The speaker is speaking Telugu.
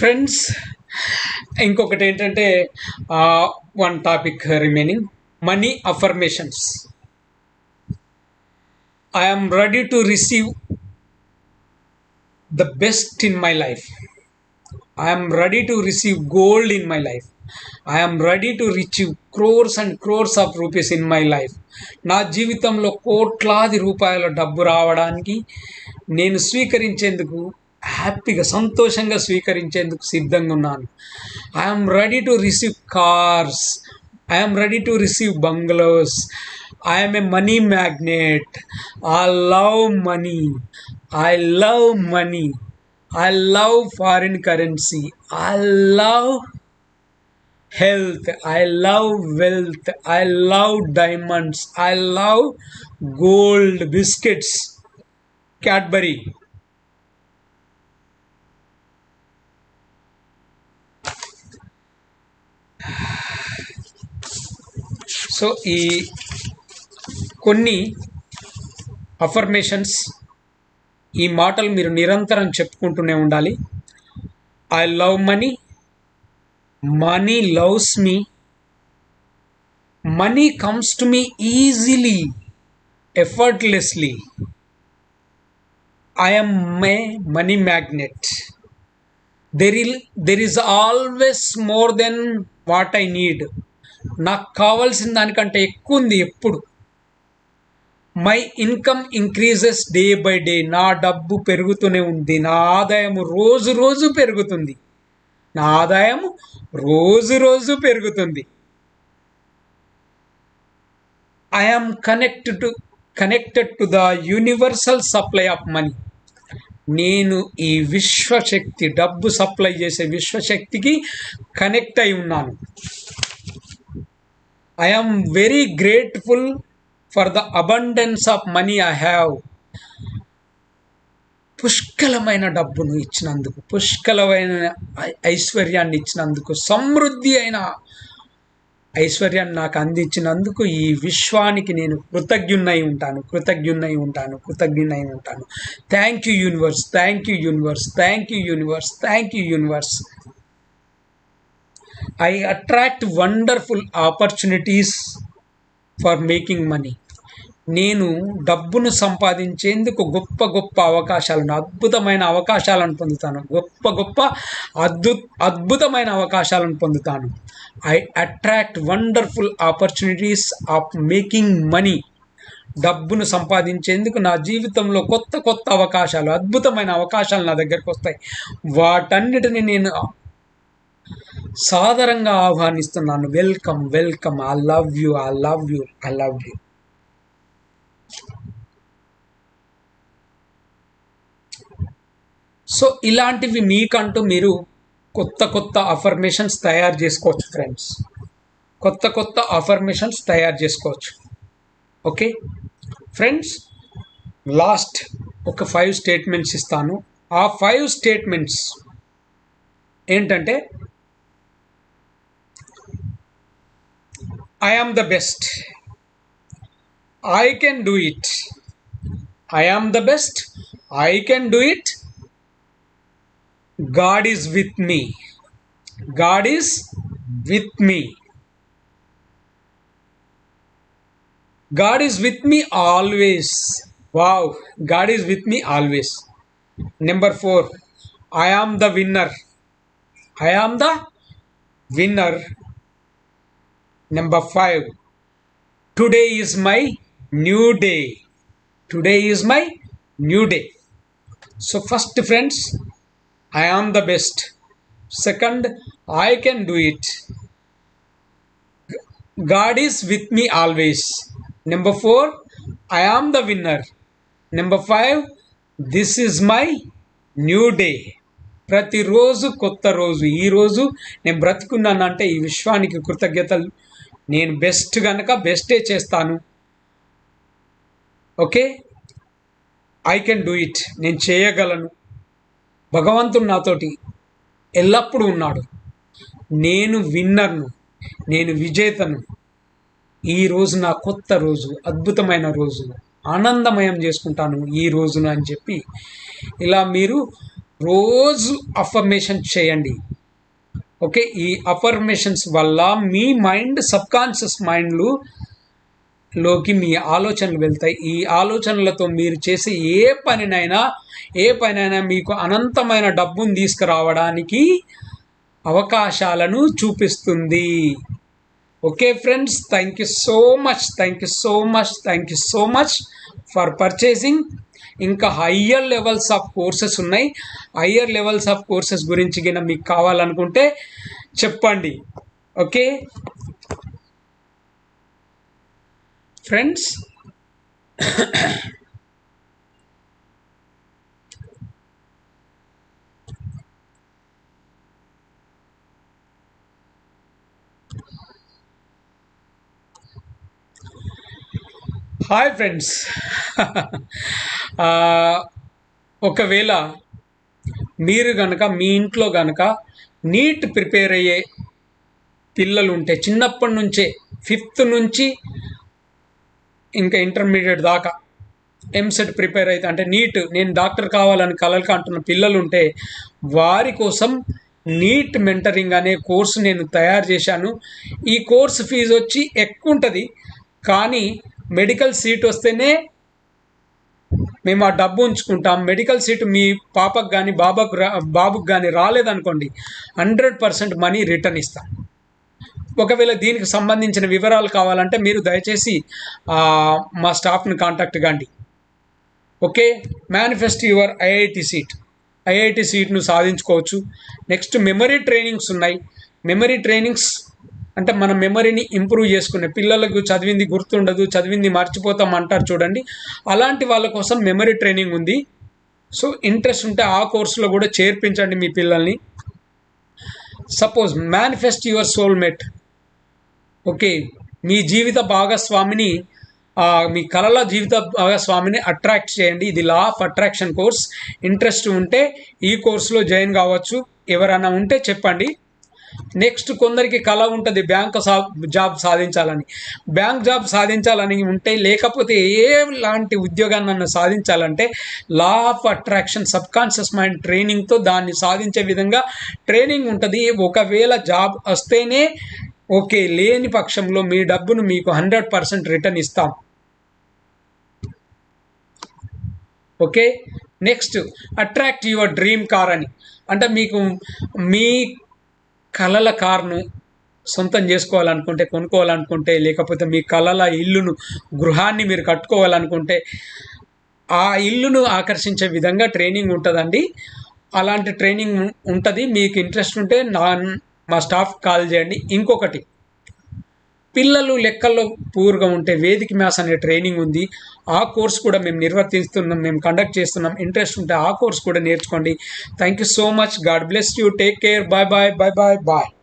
ఫ్రెండ్స్ ఇంకొకటి ఏంటంటే one topic remaining money affirmations I'm ready to receive the best in my life I'm ready to receive gold in my life I'm ready to receive crores and crores of rupees in my life నా జీవితంలో కోట్లాది రూపాయల డబ్బు రావడానికి నేను స్వీకరించేందుకు హ్యాపీగా సంతోషంగా స్వీకరించేందుకు సిద్ధంగా ఉన్నాను. I'm ready to receive cars I'm ready to receive bungalows I'm a money magnet I love money I love money I love foreign currency I love health. I love wealth. I love diamonds. I love gold biscuits cadbury. So ఈ కొన్ని అఫర్మేషన్స్ ఈ మాటలు మీరు నిరంతరం చెప్పుకుంటూనే ఉండాలి. I love money money loves me money comes to me easily effortlessly I'm may money magnet there there is always more than what I need నాకు కావాల్సిన దానికంటే ఎక్కువ ఉంది ఎప్పుడు. My income increases day by day నా డబ్బు పెరుగుతూనే ఉంది. నా ఆదాయం రోజు రోజు పెరుగుతుంది. నా ఆదాయం రోజు రోజు పెరుగుతుంది. I'm connect to connected to the universal supply of money నేను ఈ విశ్వశక్తి డబ్బు సప్లై చేసే విశ్వశక్తికి కనెక్ట్ అయి ఉన్నాను. I'm very grateful for the abundance of money I have పుష్కలమైన డబ్బును ఇచ్చినందుకు పుష్కలమైన ఐశ్వర్యాన్ని ఇచ్చినందుకు సమృద్ధి అయిన ఐశ్వర్యాన్ని నాకు అందించినందుకు ఈ విశ్వానికి నేను కృతజ్ఞున్నై ఉంటాను కృతజ్ఞున్నై ఉంటాను కృతజ్ఞున్నై ఉంటాను. Thank you universe thank you universe thank you universe thank you universe I attract wonderful opportunities for making money నేను డబ్బును సంపాదించేందుకు గొప్ప గొప్ప అవకాశాలను అద్భుతమైన అవకాశాలను పొందుతాను. గొప్ప గొప్ప అద్భుత అద్భుతమైన అవకాశాలను పొందుతాను. I attract wonderful opportunities of making money డబ్బును సంపాదించేందుకు నా జీవితంలో కొత్త కొత్త అవకాశాలు అద్భుతమైన అవకాశాలు నా దగ్గరకు వస్తాయి. వాటన్నిటిని నేను సాదరంగా ఆహ్వానిస్తున్నాను. Welcome welcome. I love you I love you I love you so ఇలాంటివి మీకంటూ మీరు కొత్త కొత్త అఫర్మేషన్స్ తయారు చేసుకోవచ్చు ఫ్రెండ్స్ కొత్త కొత్త అఫర్మేషన్స్ తయారు చేసుకోవచ్చు. ఓకే ఫ్రెండ్స్ లాస్ట్ ఒక ఫైవ్ స్టేట్మెంట్స్ ఇస్తాను. ఆ ఫైవ్ స్టేట్మెంట్స్ ఏంటంటే I am the best. I can do it. I am the best. I can do it. God is with me. God is with me. God is with me always. Wow, God is with me always. Number four, I am the winner. I am the winner. Number five today is my new day today is my new day so first friends I am the best second I can do it God is with me always number four I am the winner number five this is my new day ప్రతిరోజు కొత్త రోజు ఈరోజు నేను బ్రతుకున్నానంటే ఈ విశ్వానికి కృతజ్ఞతలు నేను బెస్ట్ కనుక బెస్టే చేస్తాను. Okay I can do it నేను చేయగలను. భగవంతుడు నాతోటి ఎల్లప్పుడూ ఉన్నాడు. నేను విన్నర్ను నేను విజేతను. ఈ రోజు నా కొత్త రోజు అద్భుతమైన రోజు ఆనందమయం చేసుకుంటాను ఈ రోజున అని చెప్పి ఇలా మీరు రోజు అఫర్మేషన్ చేయండి. ఓకే ఈ అఫర్మేషన్స్ వల్ల మీ మైండ్ సబ్కాన్షియస్ మైండ్లు లోకి మీ ఆలోచనలు వెళ్తాయి. ఈ ఆలోచనలతో మీరు చేసే ఏ పనినైనా ఏ పనైనా మీకు అనంతమైన డబ్బును తీసుకురావడానికి అవకాశాలను చూపిస్తుంది. Okay friends thank you so much thank you so much thank you so much for purchasing ఇంకా హయ్యర్ లెవెల్స్ ఆఫ్ కోర్సెస్ ఉన్నాయి. హయ్యర్ లెవెల్స్ ఆఫ్ కోర్సెస్ గురించి కింద మీకు కావాలనుకుంటే చెప్పండి. Okay friends hi friends uh, ఒకవేళ మీరు కనుక మీ ఇంట్లో కనుక నీట్ ప్రిపేర్ అయ్యే పిల్లలు ఉంటే చిన్నప్పటి నుంచే ఫిఫ్త్ నుంచి ఇంకా ఇంటర్మీడియట్ దాకా ఎంసెట్ ప్రిపేర్ అయితే అంటే నీట్ నేను డాక్టర్ కావాలని కలలు అంటున్న పిల్లలు ఉంటే వారి కోసం నీట్ మెంటరింగ్ అనే కోర్సు నేను తయారు చేశాను. ఈ కోర్సు ఫీజు వచ్చి ఎక్కువ ఉంటుంది కానీ మెడికల్ సీట్ వస్తేనే మేము ఆ డబ్బు ఉంచుకుంటాం. మెడికల్ సీట్ మీ పాపకు కానీ బాబాకు రా బాబుకు కానీ రాలేదనుకోండి హండ్రెడ్ పర్సెంట్ మనీ రిటర్న్ ఇస్తాం. ఒకవేళ దీనికి సంబంధించిన వివరాలు కావాలంటే మీరు దయచేసి మా స్టాఫ్ని కాంటాక్ట్ కాండి. Okay? Manifest your IIT seat. IIT సీట్ను సాధించుకోవచ్చు. నెక్స్ట్ మెమరీ ట్రైనింగ్స్ ఉన్నాయి. మెమరీ ట్రైనింగ్స్ అంటే మన మెమరీని ఇంప్రూవ్ చేసుకునే పిల్లలకు చదివింది గుర్తుండదు చదివింది మర్చిపోతాం అంటారు చూడండి. అలాంటి వాళ్ళ కోసం మెమరీ ట్రైనింగ్ ఉంది. సో ఇంట్రెస్ట్ ఉంటే ఆ కోర్సులో కూడా చేర్పించండి మీ పిల్లల్ని. Suppose manifest your soulmate okay మీ జీవిత భాగస్వామిని మీ కళల జీవిత భాగస్వామిని అట్రాక్ట్ చేయండి. ఇది law of attraction course interest ఉంటే ఈ కోర్సులో జాయిన్ కావచ్చు. ఎవరైనా ఉంటే చెప్పండి. నెక్స్ట్ కొందరికి కళ ఉంటుంది బ్యాంక్ సా జాబ్ సాధించాలని. బ్యాంక్ జాబ్ సాధించాలని ఉంటే లేకపోతే ఏ లాంటి ఉద్యోగాన్ని సాధించాలంటే law of attraction subconscious mind ట్రైనింగ్తో దాన్ని సాధించే విధంగా ట్రైనింగ్ ఉంటుంది. ఒకవేళ జాబ్ వస్తేనే ఓకే లేని పక్షంలో మీ డబ్బును మీకు హండ్రెడ్ పర్సెంట్ రిటర్న్ ఇస్తాం. Okay? Next attract your dream car అని. అంటే మీకు మీ కలల కార్ను సొంతం చేసుకోవాలనుకుంటే కొనుక్కోవాలనుకుంటే లేకపోతే మీ కలల ఇల్లును గృహాన్ని మీరు కట్టుకోవాలనుకుంటే ఆ ఇల్లును ఆకర్షించే విధంగా ట్రైనింగ్ ఉంటుందండి. అలాంటి ట్రైనింగ్ ఉంటుంది. మీకు ఇంట్రెస్ట్ ఉంటే నా మా స్టాఫ్ కాల్ చేయండి. ఇంకొకటి పిల్లలు లెక్కల్లో పూర్గా ఉంటే వేదిక మ్యాథ్స్ అనే ట్రైనింగ్ ఉంది. ఆ కోర్స్ కూడా మేము నిర్వర్తిస్తున్నాం మేము కండక్ట్ చేస్తున్నాం. ఇంట్రెస్ట్ ఉంటే ఆ కోర్స్ కూడా నేర్చుకోండి. Thank you so much God bless you take care bye bye bye bye bye